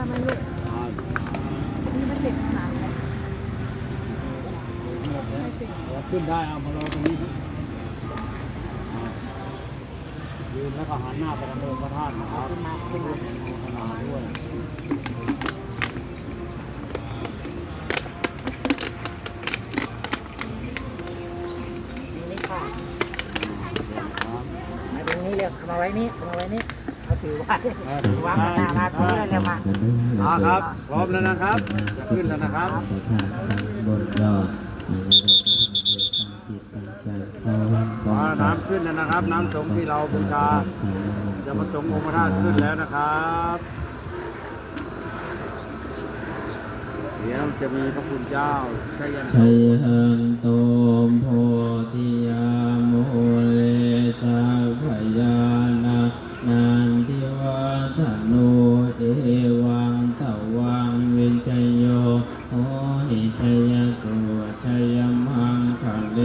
ได้ไหมลูกนี่มันเด็กขนาดไหนไม่สิขึ้นได้เอามาเราตรงนี้อ่ายืนแล้วก็หันหน้าไปทางองค์พระธาตุนะครับขึ้นมาขึ้นมาด้วยนี่ค่ะมาตรงนี้เรียกมาไว้นี่มาไว้นี่ เอาถือไว้วางหน้ามาถือเร็วมาอ่าครับ พร้อมแล้วนะครับ จะขึ้นแล้วนะครับบนยอดอ่าน้ำขึ้นแล้วนะครับ น้ำสงฆ์ที่เราบูชาจะมาสงฆ์องค์พระธาตุขึ้นแล้วนะครับเดี๋ยวจะมีพระคุณเจ้าใช้ยันชัยหันโต ทิวัฒโนเอวังตวังเวนชโยโหหิชยสุชัยมังคะเล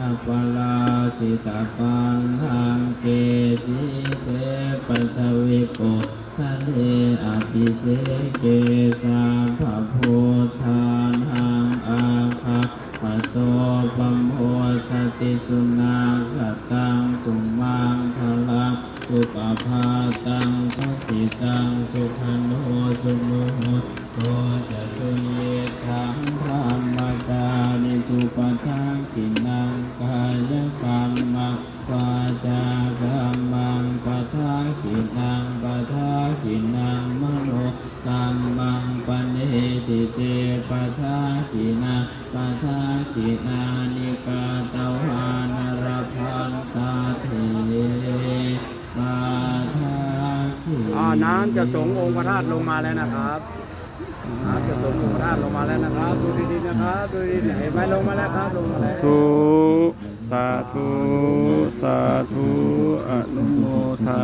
อปลาสิตาปังหังเกจิเตปัทวิโกทะเลอภิเสเกสาภะโพธานหังอาคาปะโตปัมโหสติสุนาคตังสุมังคลัง สุปภาตังทุติตังสุขันโหสุโมโหโตจะตุเยทังธรรมดานิสุปทังกินังกายกรรมังวาจากรรมังปะทากินังปะทากินังมโนกัมมังปะเนติเตปะทากินังปะทากินานิก น้ำจะสงองค์พระธาตุลงมาแล้วนะครับน้ำจะสงองค์พระธาตุลงมาแล้วนะครับดูดีๆนะครับดูดีๆเห็นไหมลงมาแล้วครับลงมาแล้วธุสาธุสาธุอนุโมทา